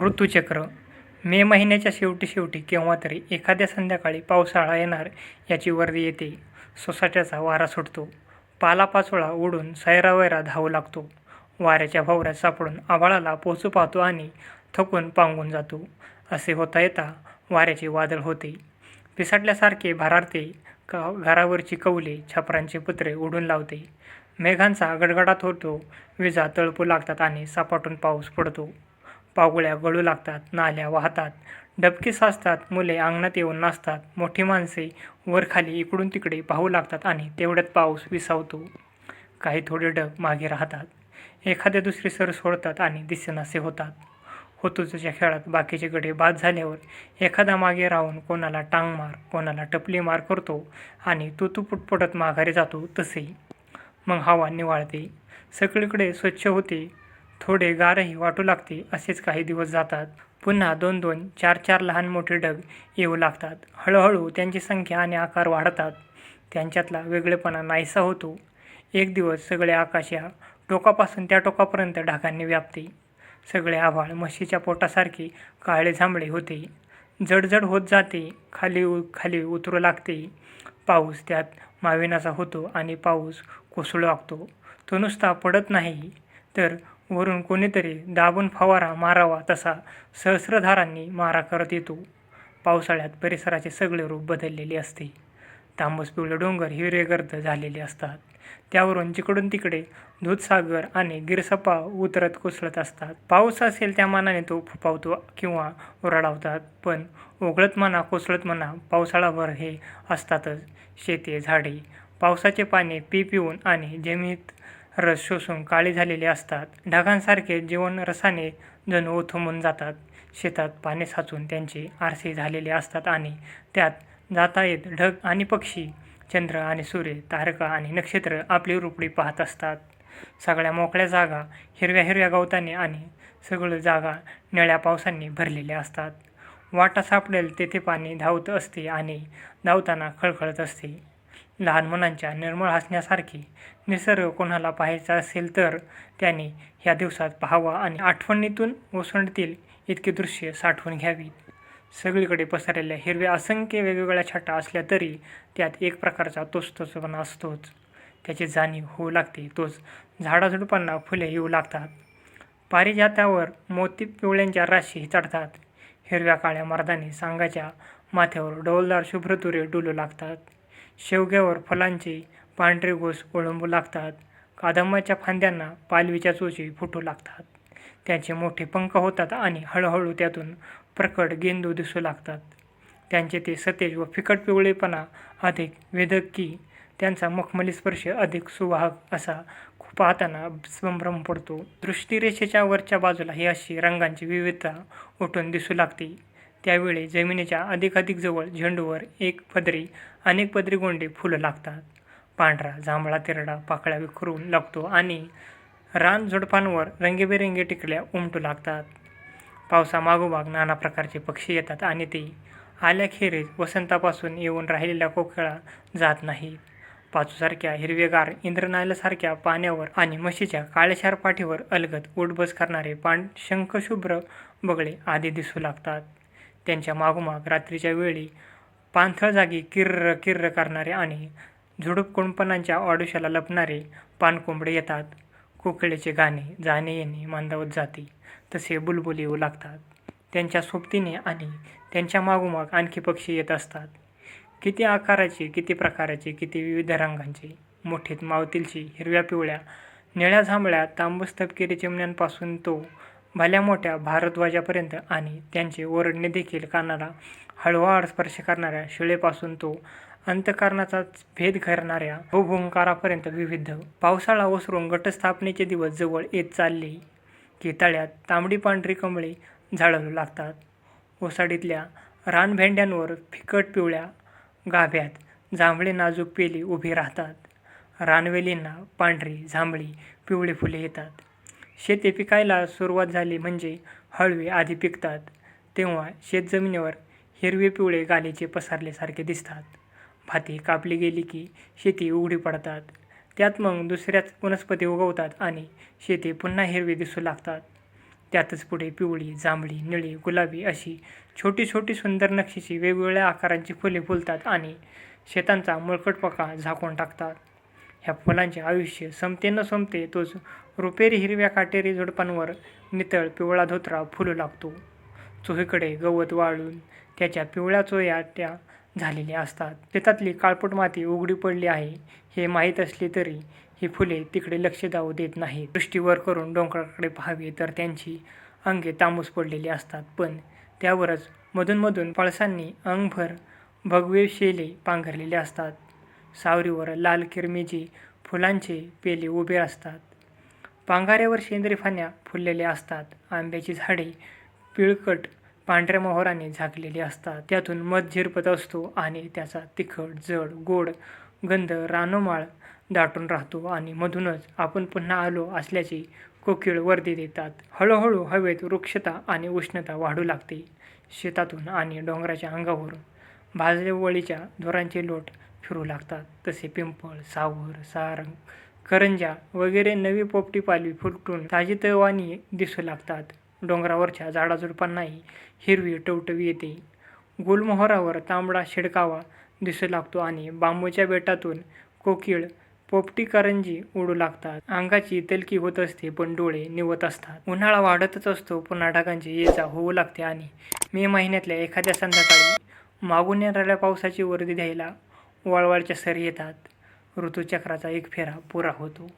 ऋतुचक्र. मे महिन्याच्या शेवटी शेवटी केव्हा तरी एखाद्या संध्याकाळी पावसाळा येणार याची वर्दी येते. सोसाट्याचा वारा सुटतो. पालापाचोळा उडून सैरावैरा धावू लागतो. वाऱ्याच्या भोवऱ्यात सापडून आभाळाला पोचू पाहतो आणि थकून पांगून जातो. असे होता येता वाऱ्याचे वादळ होते. पिसाटल्यासारखे भरारते का घरावरची कवले छपरांचे पत्रे उडून लावते. मेघांचा गडगडाट होतो. विजा तळपू लागतात आणि सपाटून पाऊस पडतो. पावगुळ्या गळू लागतात नाल्या वाहतात. डबके साचतात मुले अंगणात येऊन नाचतात. मोठी माणसे वरखाली इकडून तिकडे पाहू लागतात आणि तेवढ्यात पाऊस विसावतो. काही थोडे डग मागे राहतात. एखादे दुसरे सर सोडतात आणि दिसेनासे होतात. होतुजच्या खेळात बाकीचे गडे बाद झाल्यावर एखादा मागे राहून कोणाला टांग मार कोणाला टपली मार करतो आणि तो तू पुटपुटत माघारी जातो तसे. मग हवा निवाळते. सगळीकडे स्वच्छ होते. थोडे गारही वाटू लागते असेच काही दिवस जातात. पुन्हा दोन दोन चार चार लहान मोठे ढग येऊ लागतात. हळूहळू त्यांची संख्या आणि आकार वाढतात. त्यांच्यातला वेगळेपणा नाहीसा होतो. एक दिवस सगळे आकाश या टोकापासून त्या टोकापर्यंत ढगांनी व्यापते. सगळे आभाळ म्हशीच्या पोटासारखे काळे जांभळे होते. जडजड होत जाते खाली उ खाली उतरू लागते. पाऊस त्यात माविनाचा होतो आणि पाऊस कोसळू लागतो. तो नुसता पडत नाही. तर वरून कोणीतरी दाबून फवारा मारावा तसा सहस्रधारांनी मारा करत येतो. पावसाळ्यात परिसराचे सगळे रूप बदललेले असते. तांबूस पिवळे डोंगर हिरेगर्द झालेले असतात. त्यावरून जिकडून तिकडे दूधसागर आणि गिरसपा उतरत कोसळत असतात. पाऊस असेल त्या मानाने तो फुपावतो किंवा ओरडावतात पण ओघळत म्हणा कोसळत म्हणा पावसाळाभर हे असतातच. शेते झाडे पावसाचे पाणी पी पिऊन आणि जमिनीत रस शोषून काळी झालेले असतात. ढगांसारखे जीवन रसाने जणू ओथंबून जातात. शेतात पाणी साचून त्यांचे आरसे झालेले असतात आणि त्यात जाता येत ढग आणि पक्षी चंद्र आणि सूर्य तारका आणि नक्षत्र आपली रुपडी पाहत असतात. सगळ्या मोकळ्या जागा हिरव्या हिरव्या गवताने आणि सगळं जागा निळ्या पावसांनी भरलेल्या असतात. वाटा सापडेल तेथे पाणी धावत असते आणि धावताना खळखळत असते. लहान मुलांच्या निर्मळ हसण्यासारखे निसर्ग कोणाला पाहायचा असेल तर त्याने ह्या दिवसात पाहावा आणि आठवणीतून ओसंडतील इतकी दृश्य साठवून घ्यावीत. सगळीकडे पसरलेल्या हिरव्या असंख्य वेगवेगळ्या छटा असल्या तरी त्यात एक प्रकारचा तोचतोचपणा असतोच. त्याची जाणीव होऊ लागते तोच झाडाझुडपांना फुले येऊ लागतात. पारिजातावर मोती पिवळ्यांच्या राशी चढतात. हिरव्या काळ्या मर्दाने सांगाच्या माथ्यावर डौलदार शुभ्रतुरे डुलू लागतात. शेवग्यावर फुलांचे पांढरे गोस ओळंबू लागतात. कादंबाच्या फांद्यांना पालवीच्या चोची फुटू लागतात. त्यांचे मोठे पंख होतात आणि हळूहळू त्यातून प्रकट गेंदू दिसू लागतात. त्यांचे ते सतेज व फिकट पिवळेपणा अधिक वेदक की त्यांचा मखमली स्पर्श अधिक सुवाहक असा पाहताना संभ्रम पडतो. दृष्टिरेषेच्या वरच्या बाजूला ही अशी रंगांची विविधता उठून दिसू लागते. त्यावेळी जमिनीच्या अधिकाधिक जवळ झेंडूवर एक पदरी अनेक पदरी गोंडे फुलं लागतात. पांढरा जांभळा तिरडा पाकळ्या विखरून लागतो आणि रान झुडपांवर रंगीबेरंगी टिकल्या उमटू लागतात. पावसामागोमाग नाना प्रकारचे पक्षी येतात आणि ते आल्याखेरीज वसंतापासून येऊन राहिलेल्या कोकळा जात नाहीत. पाचूसारख्या हिरवेगार इंद्रनायलासारख्या पाण्यावर आणि म्हशीच्या काळेशार पाठीवर अलगद उठबस करणारे पांढ शंखशुभ्र बगळे आधी दिसू लागतात. त्यांच्या मागोमाग रात्रीच्या वेळी पाणथळ जागी किर्र किर्र करणारे आणि झुडूप कुंपणांच्या आडोशाला लपणारे पाणकोंबडे येतात. कोकिळेचे गाणे जाणे येणे मांदावत जाते. तसे बुलबुल येऊ लागतात. त्यांच्या सोबतीने आणि त्यांच्या मागोमाग आणखी पक्षी येत असतात. किती आकाराचे किती प्रकाराचे किती विविध रंगांचे. मोठीत मावतीलची हिरव्या पिवळ्या निळ्या जांभळ्या तांबूस तपकिरी चिमण्यांपासून तो भल्या मोठ्या भारद्वाजापर्यंत आणि त्यांचे ओरडणे देखील कानाला हळूवार स्पर्श करणाऱ्या शिळेपासून तो अंतःकरणाचाच भेद करणाऱ्या भूभुंकारापर्यंत विविध पावसाळा ओसरून गटस्थापनेचे दिवस जवळ येत चालले की तळ्यात तांबडी पांढरी कमळे झाडू लागतात. ओसाडीतल्या रानभेंड्यांवर फिकट पिवळ्या गाभ्यात जांभळे नाजूक पेली उभी राहतात. रानवेलींना पांढरी जांभळी पिवळी फुले येतात. शेती पिकायला सुरुवात झाली म्हणजे हळवे आधी पिकतात तेव्हा शेतजमिनीवर हिरवे पिवळे गालीचे पसरल्यासारखे दिसतात. भाती कापली गेली की शेती उघडी पडतात. त्यात मग दुसऱ्याच वनस्पती उगवतात आणि शेती पुन्हा हिरवी दिसू लागतात. त्यातच पुढे पिवळी जांभळी निळी गुलाबी अशी छोटी छोटी सुंदर नक्षीची वेगवेगळ्या आकारांची फुले फुलतात आणि शेतांचा मुळकटपका झाकून टाकतात. ह्या फुलांचे आयुष्य संपते न संपते तोच रुपेरी हिरव्या काटेरी झुडपांवर नितळ पिवळा धोत्रा फुलू लागतो. चोहीकडे गवत वाळून त्याच्या पिवळ्या चोया त्या झालेल्या असतात. शेतातली काळपट माती उघडी पडली आहे. हे माहीत असले तरी ही फुले तिकडे लक्ष जाऊ देत नाहीत. दृष्टीवर करून डोंगराकडे पाहावी तर त्यांची अंगे तांबूस पडलेली असतात. पण त्यावरच मधूनमधून पळसांनी अंगभर भगवे शेले पांघरलेले असतात. सावरीवर लाल किरमिजी फुलांचे पेले उभे असतात. पांघाऱ्यावर शेंदरी फान्या फुललेल्या असतात. आंब्याची झाडे पिळकट पांढऱ्या मोहराने झाकलेली असतात. त्यातून मध झिरपत असतो आणि त्याचा तिखट जड गोड गंध रानोमाळ दाटून राहतो आणि मधूनच आपण पुन्हा आलो असल्याची कोकिळ वर्दी देतात. हळूहळू हवेत वृक्षता आणि उष्णता वाढू लागते. शेतातून आणि डोंगराच्या अंगावरून भाजले वळीच्या धुरांचे लोट फिरू लागतात. तसे पिंपळ सावर सारंग करंजा वगैरे नवी पोपटी पालवी फुलटून ताजीतवानी दिसू लागतात. डोंगरावरच्या झाडाझुडपांनाही हिरवी टवटवी येते. गुलमोहरावर तांबडा शिडकावा दिसू लागतो आणि बांबूच्या बेटातून कोकिळ पोपटी करंजी उडू लागतात. अंगाची तलकी होत असते पण डोळे निवत असतात. उन्हाळा वाढतच असतो पुन्हा ढगांची ये जा होऊ लागते आणि मे महिन्यातल्या एखाद्या संध्याकाळी मागून येणाऱ्या पावसाची वर्दी द्यायला वळवळच्या सरी येतात. ऋतुचक्राचा एक फेरा पुरा होतो.